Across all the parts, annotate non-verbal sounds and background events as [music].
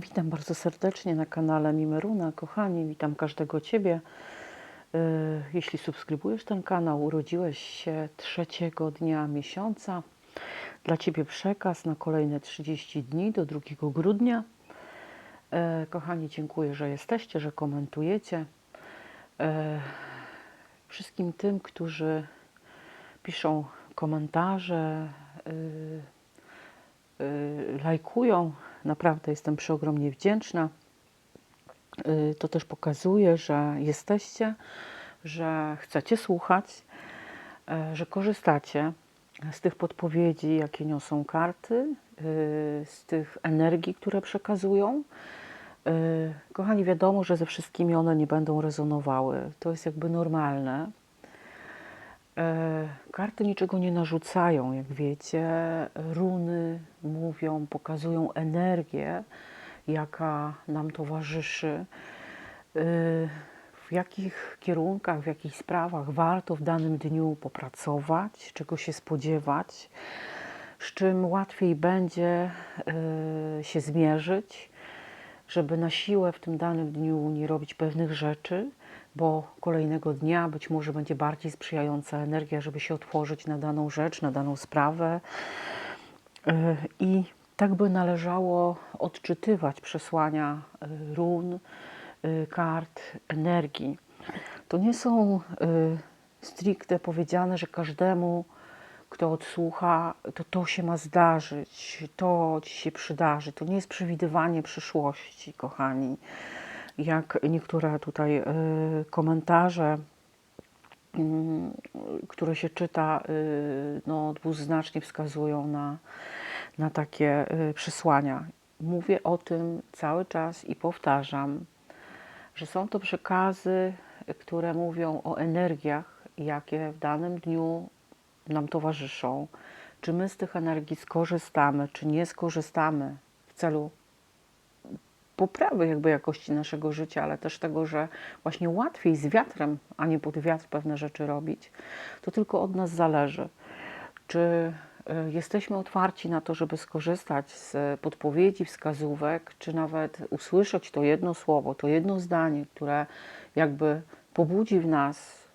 Witam bardzo serdecznie na kanale Mimeruna. Kochani, witam każdego Ciebie. E, Jeśli subskrybujesz ten kanał, urodziłeś się trzeciego dnia miesiąca. Dla Ciebie przekaz na kolejne 30 dni do 2 grudnia. E, Kochani, dziękuję, że jesteście, że komentujecie. E, Wszystkim tym, którzy piszą komentarze, lajkują. Naprawdę jestem przeogromnie wdzięczna. Y, To też pokazuje, że jesteście, że chcecie słuchać, e, że korzystacie z tych podpowiedzi, jakie niosą karty, y, z tych energii, które przekazują. Y, Kochani, wiadomo, że ze wszystkimi one nie będą rezonowały. To jest jakby normalne. E, Karty niczego nie narzucają, jak wiecie. Runy mówią, pokazują energię, jaka nam towarzyszy. E, W jakich kierunkach, w jakich sprawach warto w danym dniu popracować, czego się spodziewać, z czym łatwiej będzie e, się zmierzyć, żeby na siłę w tym danym dniu nie robić pewnych rzeczy, bo kolejnego dnia być może będzie bardziej sprzyjająca energia, żeby się otworzyć na daną rzecz, na daną sprawę. E, I tak by należało odczytywać przesłania e, run, e, kart, energii. To nie są stricte powiedziane, że każdemu, kto odsłucha, to to się ma zdarzyć, to ci się przydarzy. To nie jest przewidywanie przyszłości, kochani. Jak niektóre tutaj e, komentarze mm, które się czyta, y, no, dwuznacznie wskazują na, na takie y, przesłania. Mówię o tym cały czas i powtarzam, że są to przekazy, które mówią o energiach, jakie w danym dniu nam towarzyszą. Czy my z tych energii skorzystamy, czy nie skorzystamy w celu poprawy jakby jakości naszego życia, ale też tego, że właśnie łatwiej z wiatrem, a nie pod wiatr pewne rzeczy robić, to tylko od nas zależy. Czy y, jesteśmy otwarci na to, żeby skorzystać z podpowiedzi, wskazówek, czy nawet usłyszeć to jedno słowo, to jedno zdanie, które jakby pobudzi w nas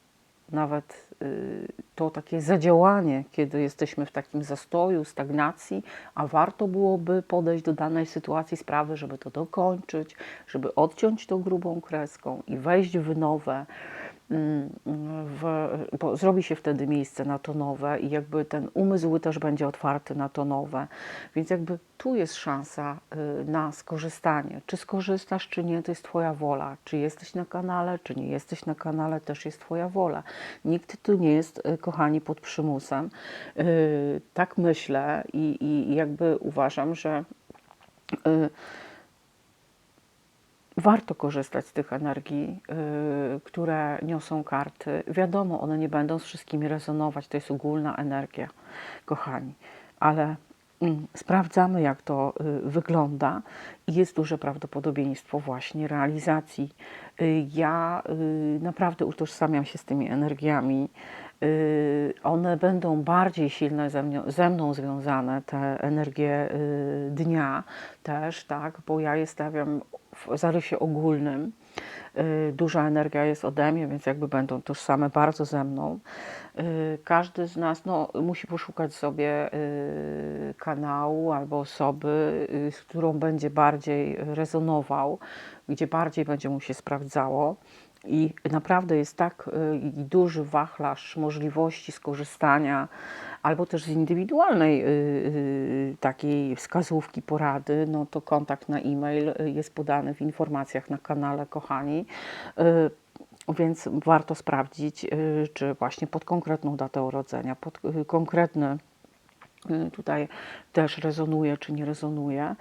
nawet to takie zadziałanie, kiedy jesteśmy w takim zastoju, stagnacji, a warto byłoby podejść do danej sytuacji, sprawy, żeby to dokończyć, żeby odciąć to grubą kreską i wejść w nowe. W, bo zrobi się wtedy miejsce na to nowe i jakby ten umysł też będzie otwarty na to nowe. Więc jakby tu jest szansa y, na skorzystanie. Czy skorzystasz, czy nie, to jest Twoja wola. Czy jesteś na kanale, czy nie jesteś na kanale, też jest Twoja wola. Nikt tu nie jest, y, kochani, pod przymusem. Y, Tak myślę i, i jakby uważam, że warto korzystać z tych energii, y, które niosą karty. Wiadomo, one nie będą z wszystkimi rezonować, to jest ogólna energia, kochani, ale sprawdzamy, jak to y, wygląda i jest duże prawdopodobieństwo właśnie realizacji. Y, Ja y, naprawdę utożsamiam się z tymi energiami. One będą bardziej silne ze mną, ze mną związane, te energie dnia też, tak, bo ja je stawiam w zarysie ogólnym. Y, Duża energia jest ode mnie, więc jakby będą tożsame bardzo ze mną. Y, Każdy z nas no, musi poszukać sobie y, kanału albo osoby, z którą będzie bardziej rezonował, gdzie bardziej będzie mu się sprawdzało. I naprawdę jest tak y, duży wachlarz możliwości skorzystania, albo też z indywidualnej y, y, takiej wskazówki, porady, no to kontakt na e-mail jest podany w informacjach na kanale, kochani. Więc warto sprawdzić, czy właśnie pod konkretną datę urodzenia, pod konkretny tutaj też rezonuje, czy nie rezonuje.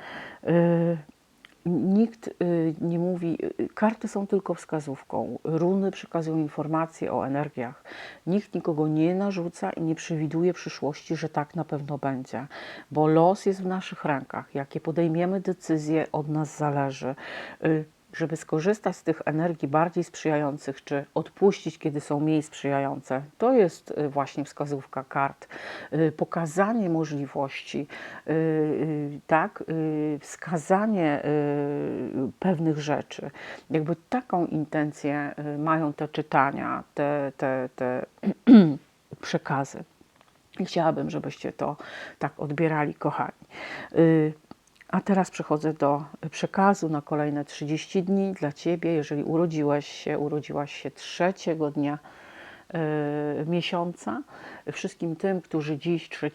Y, Nikt y, nie mówi, y, karty są tylko wskazówką. Runy przekazują informacje o energiach. Nikt nikogo nie narzuca i nie przewiduje przyszłości, że tak na pewno będzie, bo los jest w naszych rękach. Jakie podejmiemy decyzje, od nas zależy. Żeby skorzystać z tych energii bardziej sprzyjających, czy odpuścić, kiedy są mniej sprzyjające. To jest y, właśnie wskazówka kart. Y, Pokazanie możliwości, y, tak, wskazanie pewnych rzeczy. Jakby taką intencję mają te czytania, te, te, te [clears throat] przekazy. Chciałabym, żebyście to tak odbierali, kochani. A teraz przechodzę do przekazu na kolejne 30 dni dla Ciebie. Jeżeli urodziłeś się, urodziłaś się trzeciego dnia y, miesiąca. Wszystkim tym, którzy dziś 3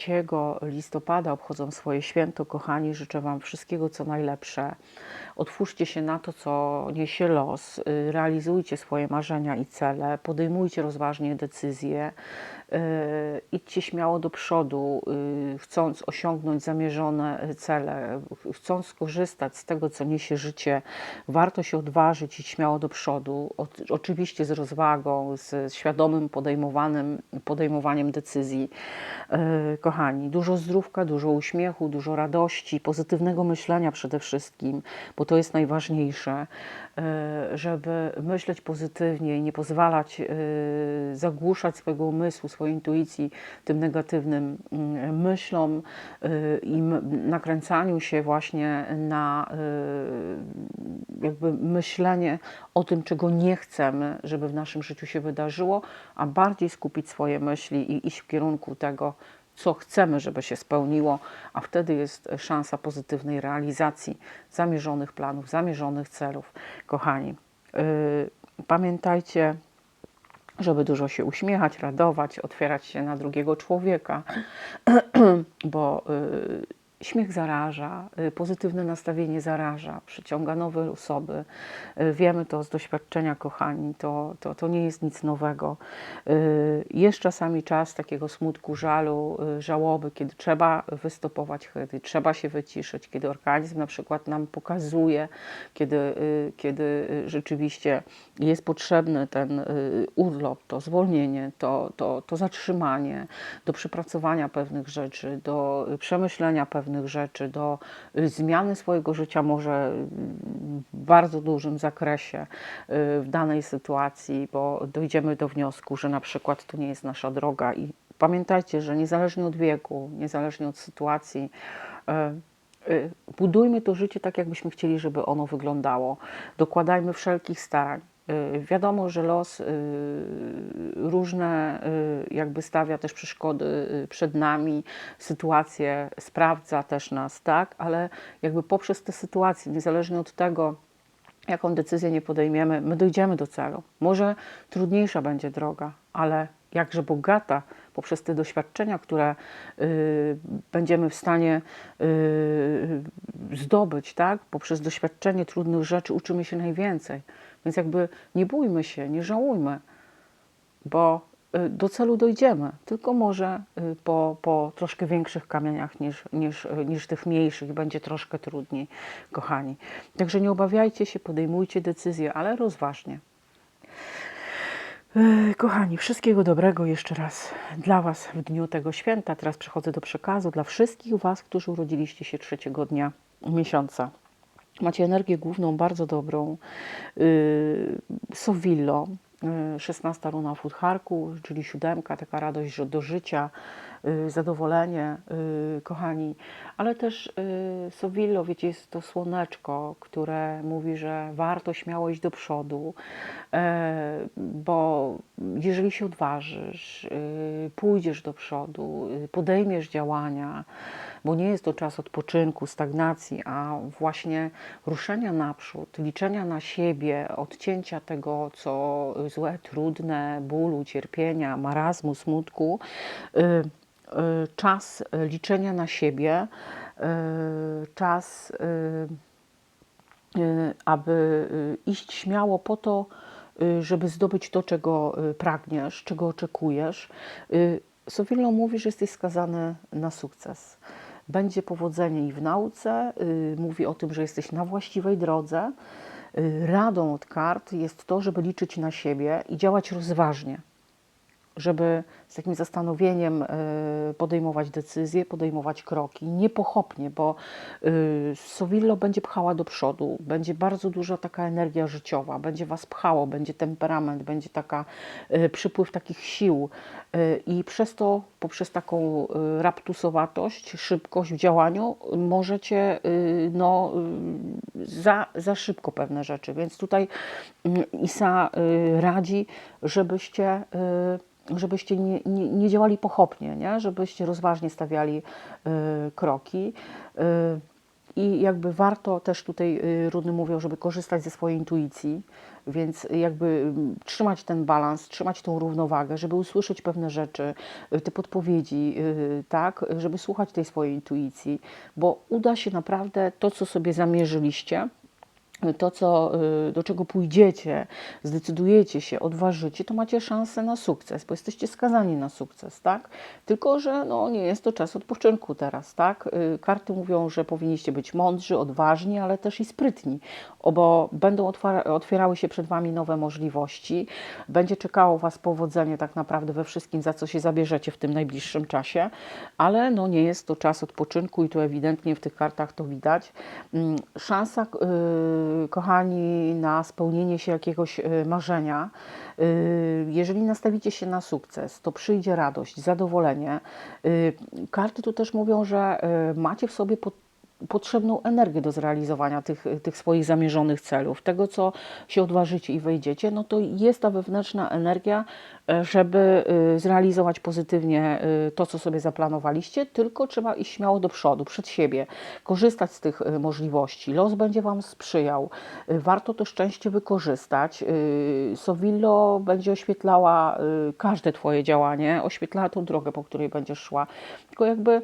listopada obchodzą swoje święto, kochani, życzę Wam wszystkiego co najlepsze. Otwórzcie się na to, co niesie los, realizujcie swoje marzenia i cele, podejmujcie rozważnie decyzje, y, idźcie śmiało do przodu, y, chcąc osiągnąć zamierzone cele, ch- chcąc skorzystać z tego, co niesie życie. Warto się odważyć i śmiało do przodu, oczywiście z rozwagą, z świadomym podejmowanym, podejmowaniem decyzji. Y, Kochani, dużo zdrówka, dużo uśmiechu, dużo radości, pozytywnego myślenia przede wszystkim, bo to jest najważniejsze, y, żeby myśleć pozytywnie i nie pozwalać y, zagłuszać swojego umysłu, swojej intuicji tym negatywnym mm, myślom i nakręcaniu się właśnie na jakby myślenie o tym, czego nie chcemy, żeby w naszym życiu się wydarzyło, a bardziej skupić swoje myśli i iść w kierunku tego, co chcemy, żeby się spełniło, a wtedy jest szansa pozytywnej realizacji zamierzonych planów, zamierzonych celów. Kochani, yy, pamiętajcie, żeby dużo się uśmiechać, radować, otwierać się na drugiego człowieka, [clears throat] bo y, śmiech zaraża, y, pozytywne nastawienie zaraża, przyciąga nowe osoby. Y, wiemy to z doświadczenia, kochani, to, to, to nie jest nic nowego. Y, jest czasami czas takiego smutku, żalu, żałoby, kiedy trzeba wystopować, kiedy trzeba się wyciszyć, kiedy organizm na przykład nam pokazuje, kiedy, kiedy rzeczywiście jest potrzebny ten urlop, to zwolnienie, to, to, to zatrzymanie, do przepracowania pewnych rzeczy, do przemyślenia pewnych rzeczy, do y, zmiany swojego życia może w bardzo dużym zakresie y, w danej sytuacji, bo dojdziemy do wniosku, że na przykład to nie jest nasza droga i pamiętajcie, że niezależnie od wieku, niezależnie od sytuacji, y, budujmy to życie tak, jakbyśmy chcieli, żeby ono wyglądało. Dokładajmy wszelkich starań. Y, Wiadomo, że los y, różne y, jakby stawia też przeszkody przed nami, sytuacje sprawdza też nas, tak, ale jakby poprzez te sytuacje, niezależnie od tego, jaką decyzję nie podejmiemy, my dojdziemy do celu. Może trudniejsza będzie droga, ale jakże bogata poprzez te doświadczenia, które będziemy w stanie zdobyć, tak? Poprzez doświadczenie trudnych rzeczy uczymy się najwięcej. Więc jakby nie bójmy się, nie żałujmy, bo y, do celu dojdziemy, tylko może y, po, po troszkę większych kamieniach niż, niż, y, niż tych mniejszych będzie troszkę trudniej, kochani. Także nie obawiajcie się, podejmujcie decyzje, ale rozważnie. Kochani, wszystkiego dobrego jeszcze raz dla Was w dniu tego święta. Teraz przechodzę do przekazu dla wszystkich Was, którzy urodziliście się trzeciego dnia miesiąca. Macie energię główną bardzo dobrą. Yy, Sowillo, yy, 16 runa w Udharku, czyli siódemka, taka radość do życia, yy, zadowolenie, kochani. Ale też Sowillo, wiecie, jest to słoneczko, które mówi, że warto śmiało iść do przodu, e, bo jeżeli się odważysz, pójdziesz do przodu, podejmiesz działania, bo nie jest to czas odpoczynku, stagnacji, a właśnie ruszenia naprzód, liczenia na siebie, odcięcia tego, co złe, trudne, bólu, cierpienia, marazmu, smutku. Y, y, Czas liczenia na siebie, y, czas, aby iść śmiało po to, żeby zdobyć to, czego pragniesz, czego oczekujesz. Sofillo mówi, że jesteś skazany na sukces. Będzie powodzenie i w nauce, y, mówi o tym, że jesteś na właściwej drodze. Y, Radą od kart jest to, żeby liczyć na siebie i działać rozważnie. Żeby z takim zastanowieniem y, podejmować decyzje, podejmować kroki, niepochopnie, bo y, Sowillo będzie pchała do przodu, będzie bardzo duża taka energia życiowa, będzie Was pchało, będzie temperament, będzie taka y, przypływ takich sił i przez to, poprzez taką raptusowatość, szybkość w działaniu możecie no, za, za szybko pewne rzeczy, więc tutaj Isa radzi, żebyście żebyście nie, nie, nie działali pochopnie, nie? żebyście rozważnie stawiali y, kroki. Y, I jakby warto też tutaj y, Rudy mówią, żeby korzystać ze swojej intuicji, więc jakby mm, trzymać ten balans, trzymać tą równowagę, żeby usłyszeć pewne rzeczy, te podpowiedzi, tak, żeby słuchać tej swojej intuicji, bo uda się naprawdę to, co sobie zamierzyliście, to, co, y, do czego pójdziecie, zdecydujecie się, odważycie, to macie szansę na sukces, bo jesteście skazani na sukces, tak? Tylko, że no, nie jest to czas odpoczynku teraz, tak? Y, Karty mówią, że powinniście być mądrzy, odważni, ale też i sprytni, bo będą otwierały się przed Wami nowe możliwości, będzie czekało Was powodzenie tak naprawdę we wszystkim, za co się zabierzecie w tym najbliższym czasie, ale no, nie jest to czas odpoczynku i to ewidentnie w tych kartach to widać. Mm, Szansa y, kochani, na spełnienie się jakiegoś y, marzenia. Y, Jeżeli nastawicie się na sukces, to przyjdzie radość, zadowolenie. Y, Karty tu też mówią, że y, macie w sobie pod potrzebną energię do zrealizowania tych, tych swoich zamierzonych celów, tego co się odważycie i wejdziecie, no to jest ta wewnętrzna energia, e, żeby y, zrealizować pozytywnie y, to, co sobie zaplanowaliście, tylko trzeba iść śmiało do przodu, przed siebie, korzystać z tych możliwości. Los będzie Wam sprzyjał. Warto to szczęście wykorzystać. Sowillo będzie oświetlała każde Twoje działanie, oświetlała tą drogę, po której będziesz szła. Tylko jakby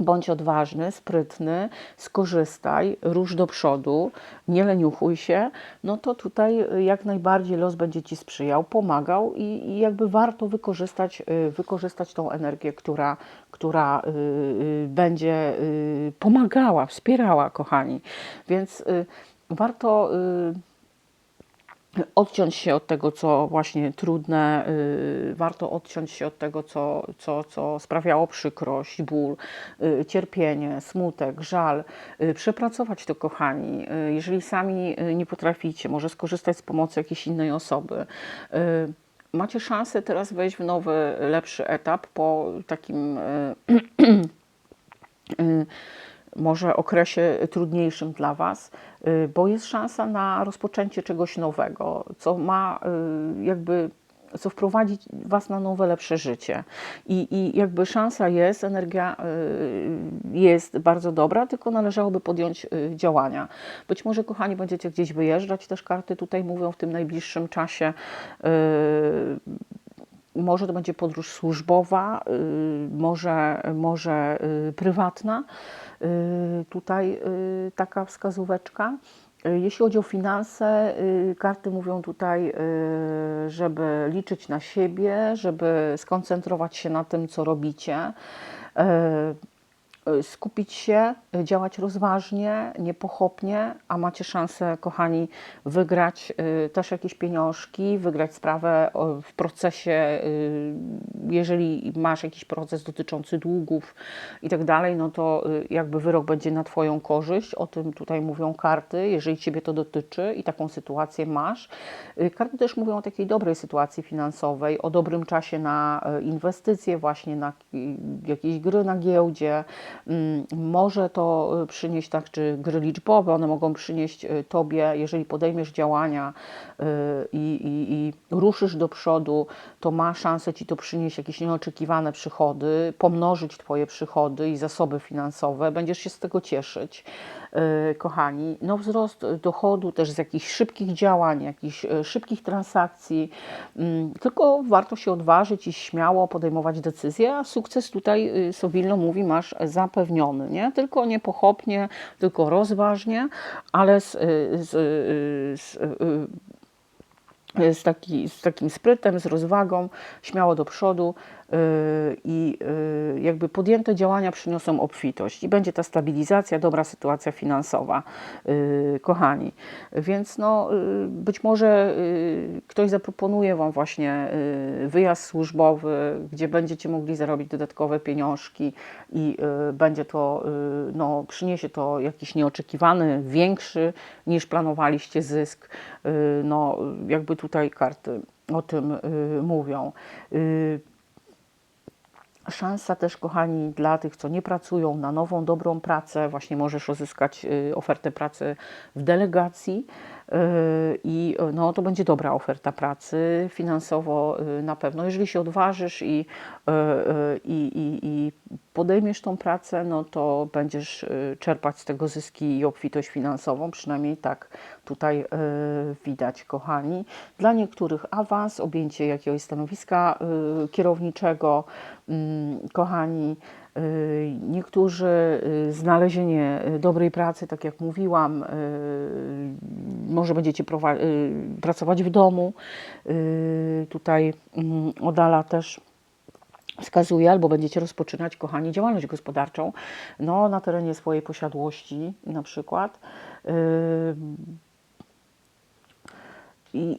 Bądź odważny, sprytny, skorzystaj, rusz do przodu, nie leniuchuj się, no to tutaj y, jak najbardziej los będzie Ci sprzyjał, pomagał i, i jakby warto wykorzystać, y, wykorzystać tą energię, która, która y, będzie pomagała, wspierała, kochani. Więc warto odciąć się od tego, co właśnie trudne, y, warto odciąć się od tego, co, co, co sprawiało przykrość, ból, y, cierpienie, smutek, żal, y, przepracować to, kochani. Jeżeli sami nie potraficie, może skorzystać z pomocy jakiejś innej osoby. Macie szansę teraz wejść w nowy, lepszy etap po takim [clears throat] może okresie trudniejszym dla Was, y, bo jest szansa na rozpoczęcie czegoś nowego, co ma y, jakby co wprowadzi Was na nowe, lepsze życie. I, I jakby szansa jest, energia y, jest bardzo dobra, tylko należałoby podjąć działania. Być może, kochani, będziecie gdzieś wyjeżdżać, też karty tutaj mówią w tym najbliższym czasie. Może to będzie podróż służbowa, y, może, może y, prywatna. Y, Tutaj taka wskazóweczka. Jeśli chodzi o finanse, karty mówią tutaj, żeby liczyć na siebie, żeby skoncentrować się na tym, co robicie. Y, skupić się, y, działać rozważnie, niepochopnie, a macie szansę, kochani, wygrać y, też jakieś pieniążki, wygrać sprawę w procesie, jeżeli masz jakiś proces dotyczący długów i tak dalej, no to jakby wyrok będzie na Twoją korzyść, o tym tutaj mówią karty, jeżeli Ciebie to dotyczy i taką sytuację masz. Karty też mówią o takiej dobrej sytuacji finansowej, o dobrym czasie na inwestycje, właśnie na jakieś gry na giełdzie, Może to y, przynieść tak, czy gry liczbowe, one mogą przynieść y, Tobie, jeżeli podejmiesz działania y, i, i, i ruszysz do przodu, to ma szansę Ci to przynieść jakieś nieoczekiwane przychody, pomnożyć Twoje przychody i zasoby finansowe, będziesz się z tego cieszyć, kochani. No wzrost dochodu też z jakichś szybkich działań, jakichś szybkich transakcji, Mm, tylko warto się odważyć i śmiało podejmować decyzje, a sukces tutaj Sowilno mówi masz zapewniony, nie? Tylko nie pochopnie, tylko rozważnie, ale z, y, z, y, z, y, z, taki, z takim sprytem, z rozwagą, śmiało do przodu. I y, jakby podjęte działania przyniosą obfitość i będzie ta stabilizacja, dobra sytuacja finansowa, y, kochani. Więc no, y, być może y, ktoś zaproponuje Wam właśnie y, wyjazd służbowy, gdzie będziecie mogli zarobić dodatkowe pieniążki i y, będzie to, y, no, przyniesie to jakiś nieoczekiwany, większy niż planowaliście zysk. Y, No, jakby tutaj karty o tym y, mówią. Szansa też, kochani, dla tych, co nie pracują na nową, dobrą pracę, właśnie możesz uzyskać y, ofertę pracy w delegacji i y, no, to będzie dobra oferta pracy finansowo y, na pewno. Jeżeli się odważysz i, y, y, i, i, i podejmiesz tą pracę, no to będziesz czerpać z tego zyski i obfitość finansową, przynajmniej tak tutaj widać, kochani. Dla niektórych awans, objęcie jakiegoś stanowiska kierowniczego, mm, kochani, niektórzy y, znalezienie y, dobrej pracy, tak jak mówiłam, y, może będziecie y, pracować w domu. Y, Tutaj mm, Odala też wskazuje, albo będziecie rozpoczynać, kochani, działalność gospodarczą no, na terenie swojej posiadłości na przykład.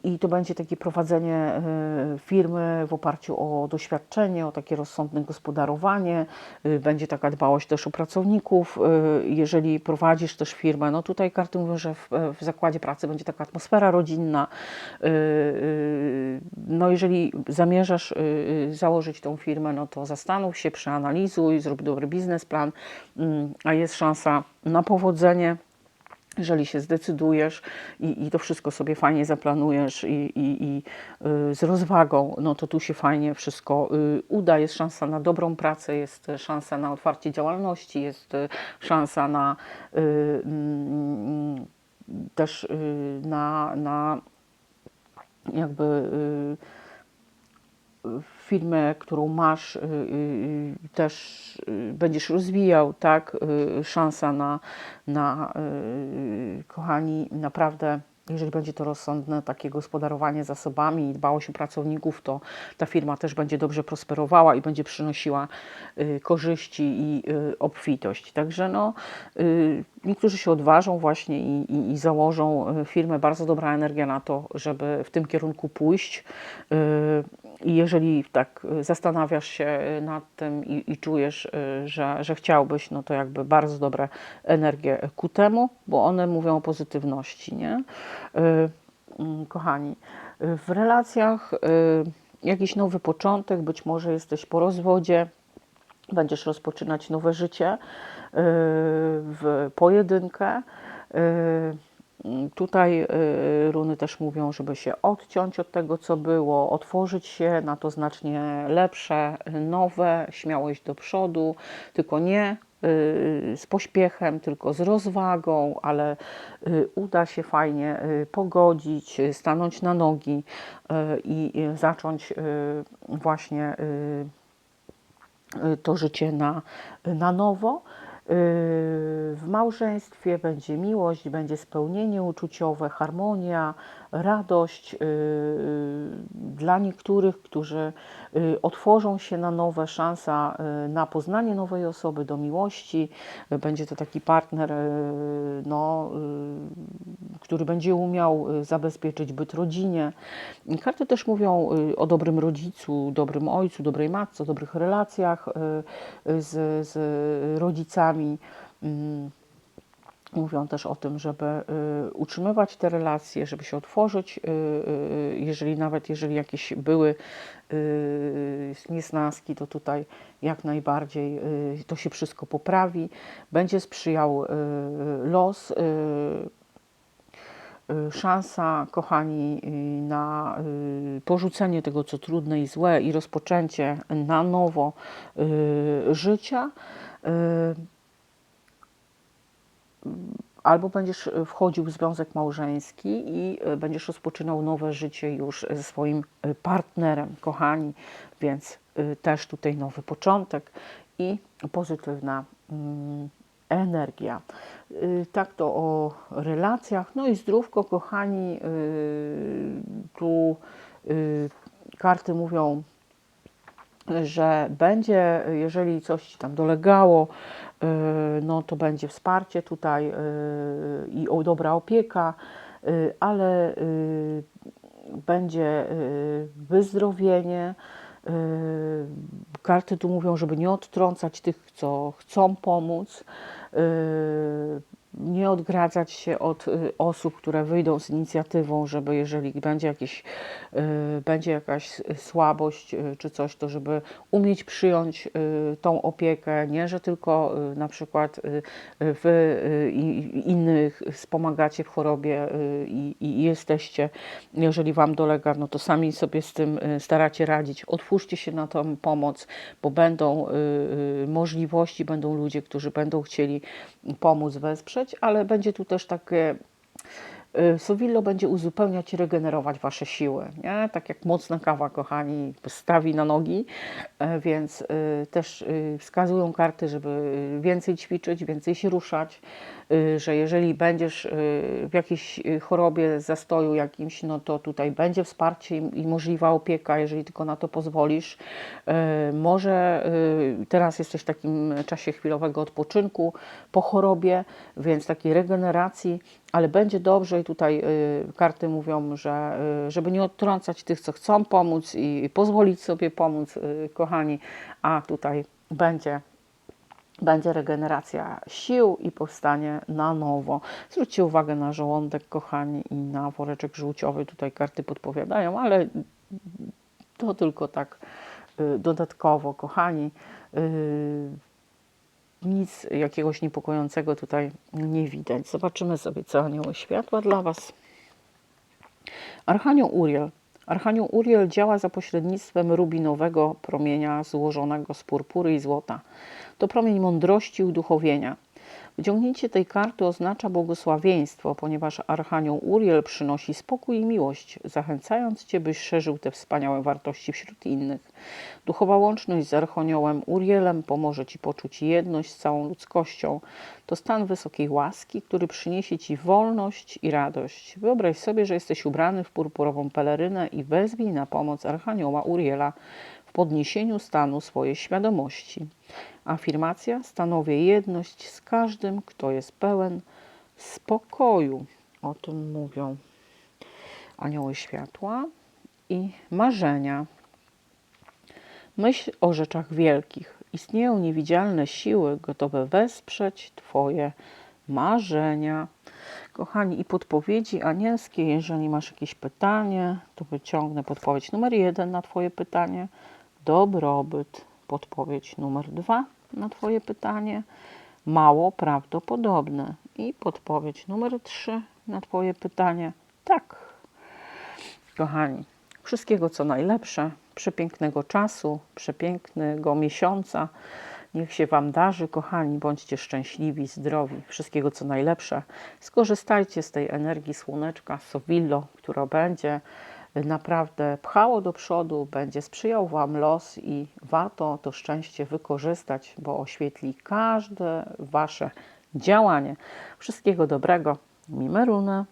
I, to będzie takie prowadzenie y, firmy w oparciu o doświadczenie, o takie rozsądne gospodarowanie. Y, Będzie taka dbałość też o pracowników. Y, Jeżeli prowadzisz też firmę, no tutaj karty mówią, że w, w zakładzie pracy będzie taka atmosfera rodzinna. No jeżeli zamierzasz założyć tą firmę, no to zastanów się, przeanalizuj, zrób dobry biznesplan, mm, a jest szansa na powodzenie jeżeli się zdecydujesz i, i to wszystko sobie fajnie zaplanujesz i, i, i y, z rozwagą, no to tu się fajnie wszystko y, uda. Jest szansa na dobrą pracę, jest y, szansa na otwarcie działalności, jest y, szansa na y, mm, też y, na, na jakby y, firmę, którą masz, y, y, też y, będziesz rozwijał, tak? Szansa na, na kochani, naprawdę, jeżeli będzie to rozsądne takie gospodarowanie zasobami i dbałość o pracowników, to ta firma też będzie dobrze prosperowała i będzie przynosiła y, korzyści i y, obfitość. Także no, y, niektórzy się odważą właśnie i, i, i założą firmę. Bardzo dobra energia na to, żeby w tym kierunku pójść. Y, I jeżeli tak y, zastanawiasz się y, nad tym i, i czujesz, y, że, że chciałbyś, no to jakby bardzo dobre energie ku temu, bo one mówią o pozytywności, nie? Mm, Kochani, w relacjach jakiś nowy początek, być może jesteś po rozwodzie, będziesz rozpoczynać nowe życie w pojedynkę. Y, Tutaj y, runy też mówią, żeby się odciąć od tego, co było, otworzyć się na to znacznie lepsze, nowe, śmiało iść do przodu, tylko nie y, z pośpiechem, tylko z rozwagą, ale y, uda się fajnie pogodzić, stanąć na nogi i zacząć właśnie to życie na, na nowo. Y, W małżeństwie będzie miłość, będzie spełnienie uczuciowe, harmonia, radość. y, Dla niektórych, którzy y, otworzą się na nowe, szansa y, na poznanie nowej osoby, do miłości. Y, Będzie to taki partner, y, no, y, który będzie umiał y, zabezpieczyć byt rodzinie. Karty też mówią y, o dobrym rodzicu, dobrym ojcu, dobrej matce, o dobrych relacjach y, y, z, z rodzicami. Mm, Mówią też o tym, żeby y, utrzymywać te relacje, żeby się otworzyć, y, y, jeżeli nawet jeżeli jakieś były niesnaski, to tutaj jak najbardziej to się wszystko poprawi. Będzie sprzyjał los. szansa, kochani, na porzucenie tego, co trudne i złe i rozpoczęcie na nowo życia. Albo będziesz y, wchodził w związek małżeński i y, będziesz rozpoczynał nowe życie już ze swoim y, partnerem, kochani, więc też tutaj nowy początek i pozytywna mm, energia. Tak to o relacjach. No i zdrówko, kochani, tu karty mówią że będzie, jeżeli coś ci tam dolegało, no to będzie wsparcie tutaj y, i dobra opieka, y, ale y, będzie y, wyzdrowienie. Y, Karty tu mówią, żeby nie odtrącać tych, co chcą pomóc, y, nie odgradzać się od y, osób, które wyjdą z inicjatywą, żeby jeżeli będzie, jakieś, y, będzie jakaś słabość y, czy coś, to żeby umieć przyjąć tą opiekę, nie, że tylko na przykład wy innych wspomagacie w chorobie i, i jesteście, jeżeli Wam dolega, no to sami sobie z tym staracie radzić. Otwórzcie się na tą pomoc, bo będą możliwości, będą ludzie, którzy będą chcieli pomóc, wesprzeć, ale będzie tu też takie Sowillo będzie uzupełniać regenerować Wasze siły. Nie? Tak jak mocna kawa, kochani, stawi na nogi, e, więc y, też y, wskazują karty, żeby więcej ćwiczyć, więcej się ruszać, y, że jeżeli będziesz y, w jakiejś y, chorobie, zastoju jakimś, no to tutaj będzie wsparcie i, możliwa opieka, jeżeli tylko na to pozwolisz. Może y, teraz jesteś w takim czasie chwilowego odpoczynku po chorobie, więc takiej regeneracji, ale będzie dobrze i tutaj y, karty mówią, że y, żeby nie odtrącać tych, co chcą pomóc i, i pozwolić sobie pomóc, y, kochani, a tutaj będzie będzie regeneracja sił i powstanie na nowo. Zwróćcie uwagę na żołądek, kochani, i na woreczek żółciowy. Tutaj karty podpowiadają, ale to tylko tak y, dodatkowo, kochani. Nic jakiegoś niepokojącego tutaj nie widać. Zobaczymy sobie, co anioły światła dla Was. Archanioł Uriel. Archanioł Uriel działa za pośrednictwem rubinowego promienia złożonego z purpury i złota. To promień mądrości i uduchowienia. Wyciągnięcie tej karty oznacza błogosławieństwo, ponieważ Archanioł Uriel przynosi spokój i miłość, zachęcając Cię, byś szerzył te wspaniałe wartości wśród innych. Duchowa łączność z Archaniołem Urielem pomoże Ci poczuć jedność z całą ludzkością. To stan wysokiej łaski, który przyniesie Ci wolność i radość. Wyobraź sobie, że jesteś ubrany w purpurową pelerynę i wezwij na pomoc Archanioła Uriela podniesieniu stanu swojej świadomości. Afirmacja stanowię jedność z każdym, kto jest pełen spokoju. O tym mówią anioły światła i marzenia. Myśl o rzeczach wielkich. Istnieją niewidzialne siły gotowe wesprzeć Twoje marzenia. Kochani, i podpowiedzi anielskie, jeżeli masz jakieś pytanie, to wyciągnę podpowiedź numer jeden na Twoje pytanie. Dobrobyt. Podpowiedź numer dwa na Twoje pytanie. Mało prawdopodobne. I podpowiedź numer trzy na Twoje pytanie. Tak, Kochani, wszystkiego co najlepsze, przepięknego czasu, przepięknego miesiąca. Niech się Wam darzy, kochani, bądźcie szczęśliwi, zdrowi. Wszystkiego co najlepsze. Skorzystajcie z tej energii słoneczka, Sowillo, która będzie naprawdę pchało do przodu, będzie sprzyjał Wam los i warto to szczęście wykorzystać, bo oświetli każde Wasze działanie. Wszystkiego dobrego. Mimeruna.